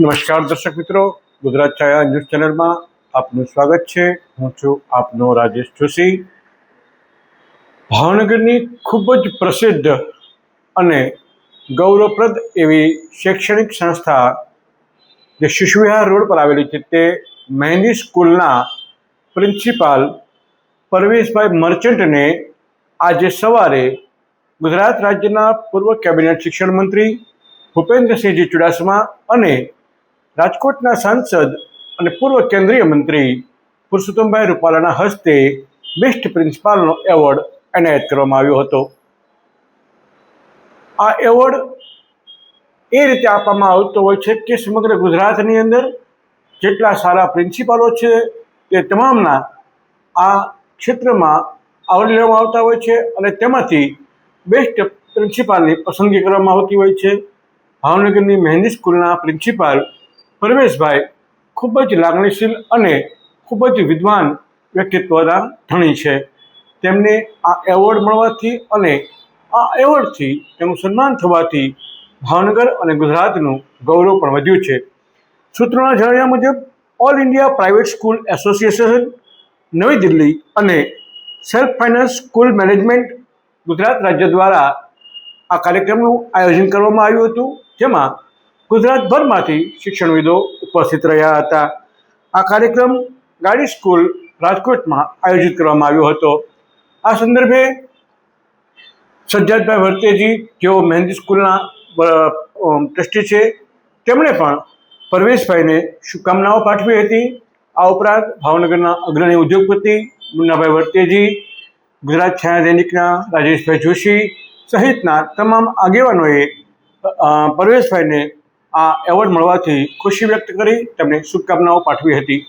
નમસ્કાર દર્શક મિત્રો, ગુજરાત છાયા ન્યૂઝ ચેનલમાં આપનું સ્વાગત છે. હું છું આપનો રાજેશ જોશી. ભાવનગરની ખૂબ જ પ્રસિદ્ધ અને ગૌરવપ્રદ એવી શૈક્ષણિક સંસ્થા જે શિશુવિહાર રોડ પર આવેલી છે તે મહેંદી સ્કૂલના પ્રિન્સિપાલ પરવેશભાઈ મર્ચન્ટને આજે સવારે ગુજરાત રાજ્યના પૂર્વ કેબિનેટ શિક્ષણ મંત્રી ભૂપેન્દ્રસિંહજી ચુડાસમા અને રાજકોટના સાંસદ અને પૂર્વ કેન્દ્રીય મંત્રી પુરુષોત્તમભાઈ રૂપાલાના હસ્તે બેસ્ટ પ્રિન્સિપાલનો એવોર્ડ એનાયત કરવામાં આવ્યો હતો. આ એવોર્ડ એ રીતે આપવામાં આવતો હોય છે કે સમગ્ર ગુજરાતની અંદર જેટલા સારા પ્રિન્સિપાલો છે તે તમામના આ ક્ષેત્રમાં આવરી લેવામાં આવતા હોય છે અને તેમાંથી બેસ્ટ પ્રિન્સિપાલની પસંદગી કરવામાં આવતી હોય છે. ભાવનગરની મહેંદી સ્કૂલના પ્રિન્સિપાલ પરવેશભાઈ ખૂબ જ લાગણીશીલ અને ખૂબ જ વિદ્વાન વ્યક્તિત્વના ધણી છે. તેમને આ એવોર્ડ મળવાથી અને આ એવોર્ડથી તેમનું સન્માન થવાથી ભાવનગર અને ગુજરાતનું ગૌરવ પણ વધ્યું છે. સૂત્રોના જણાવ્યા મુજબ all India private school association નવી દિલ્હી અને self finance school management Gujarat રાજ્ય દ્વારા આ કાર્યક્રમનું આયોજન કરવામાં આવ્યું હતું, જેમાં ગુજરાતભરમાંથી શિક્ષણવિદો ઉપસ્થિત રહ્યા હતા. આ કાર્યક્રમ ગાડી સ્કૂલ રાજકોટમાં આયોજિત કરવામાં આવ્યો હતો. આ સંદર્ભે સજ્જાદભાઈ વર્તેજી જેઓ મહેંદી સ્કૂલના ટ્રસ્ટી છે, તેમણે પણ પરવેશભાઈને શુભકામનાઓ પાઠવી હતી. આ ઉપરાંત ભાવનગરના અગ્રણી ઉદ્યોગપતિ મુન્નાભાઈ વર્તેજી ગુજરાત છાયા દૈનિકના રાજેશભાઈ જોશી સહિતના તમામ આગેવાનોએ પરવેશભાઈને આ એવોર્ડ મળવાથી ખુશી વ્યક્ત કરી તેમને શુભકામનાઓ પાઠવી હતી.